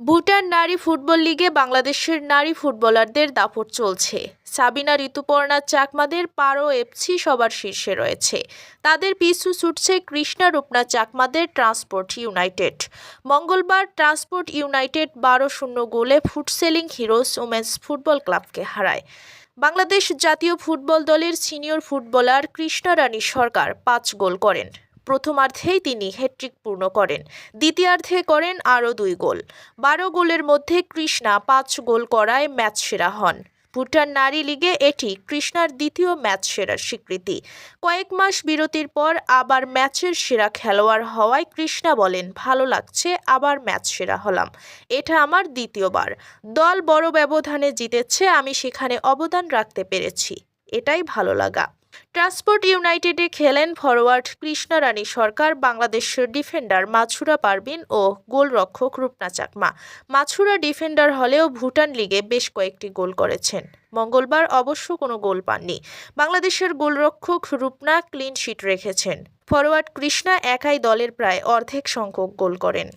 ভুটান নারী ফুটবল লিগে বাংলাদেশের নারী ফুটবলারদের দাপট চলছে। সাবিনা ঋতুপর্ণা চাকমাদের পারো এফসি সবার শীর্ষে রয়েছে। তাদের পিছু ছুটছে কৃষ্ণা রূপনা চাকমাদের ট্রান্সপোর্ট ইউনাইটেড। মঙ্গলবার ট্রান্সপোর্ট ইউনাইটেড বারো শূন্য গোলে ফুটসেলিং হিরোস ওমেন্স ফুটবল ক্লাবকে হারায়। বাংলাদেশ জাতীয় ফুটবল দলের সিনিয়র ফুটবলার কৃষ্ণা রানী সরকার পাঁচ গোল করেন। প্রথমার্ধেই তিনি হ্যাট্রিক পূর্ণ করেন, দ্বিতীয়ার্ধে করেন আরও দুই গোল। বারো গোলের মধ্যে কৃষ্ণা পাঁচ গোল করায় ম্যাচ সেরা হন। ভুটান নারী লিগে এটি কৃষ্ণার দ্বিতীয় ম্যাচ সেরার স্বীকৃতি। কয়েক মাস বিরতির পর আবার ম্যাচের সেরা খেলোয়াড় হওয়ায় কৃষ্ণা বলেন, ভালো লাগছে, আবার ম্যাচ সেরা হলাম। এটা আমার দ্বিতীয়বার। দল বড় ব্যবধানে জিতেছে, আমি সেখানে অবদান রাখতে পেরেছি। এটাই ভালো লাগা। ট্রান্সপোর্ট ইউনাইটেডে খেলেন ফরওয়ার্ড কৃষ্ণা রানী সরকার বাংলাদেশের ডিফেন্ডার মাছুরা পারবিন ও গোলরক্ষক রূপনা চাকমা। মাছুরা ডিফেন্ডার হলেও ভুটান লিগে বেশ কয়েকটি গোল করেছেন। মঙ্গলবার অবশ্য কোনো গোল পাননি। বাংলাদেশের গোলরক্ষক রূপনা ক্লিন শিট রেখেছেন। ফরওয়ার্ড কৃষ্ণা একাই দলের প্রায় অর্ধেক সংখ্যক গোল করেন।